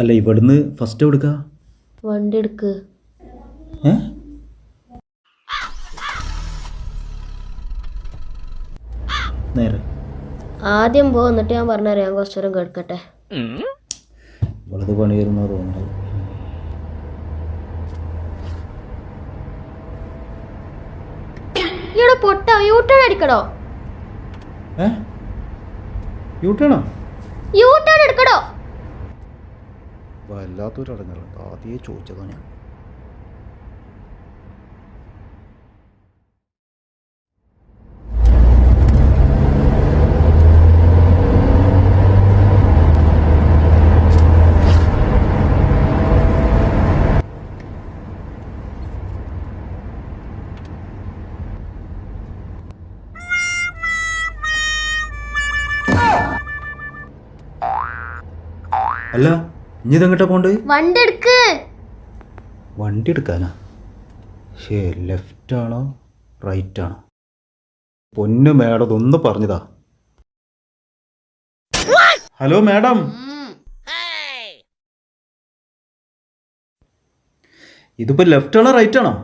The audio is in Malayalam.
അല്ല ഇവിടുന്ന് ഫസ്റ്റ് എടുക്ക വണ്ടി എടുക്ക്. നേരെ. ആദ്യം പോ എന്നിട്ട് ഞാൻ പറഞ്ഞറിയാം കുറച്ചു നേരം കേൾക്കട്ടെ. ഇവളത് പണി വരുന്നോ തോന്നുന്നത്. ഇവിടെ പൊട്ട യൂട്ടേൺ അടിക്കടോ ഏ യൂട്ടാണോ യൂട്ടേൺ എടുക്കടോ. വല്ലാത്തൊരു അടങ്ങലുണ്ട് ആദ്യമേ ചോദിച്ചതാണ് ഞാൻ. അല്ല ഇനി ഇതെങ്ങട്ടാ പോണ്ട് വണ്ടി എടുക്ക്. വണ്ടി എടുക്കാനാ? ശേ ലെഫ്റ്റ് ആണോ? റൈറ്റ് ആണോ? പൊന്നു മേഡം ഒന്ന് പറഞ്ഞതാ. Hello madam. ഇതിപ്പോ ലെഫ്റ്റ് ആണോ റൈറ്റ് ആണോ?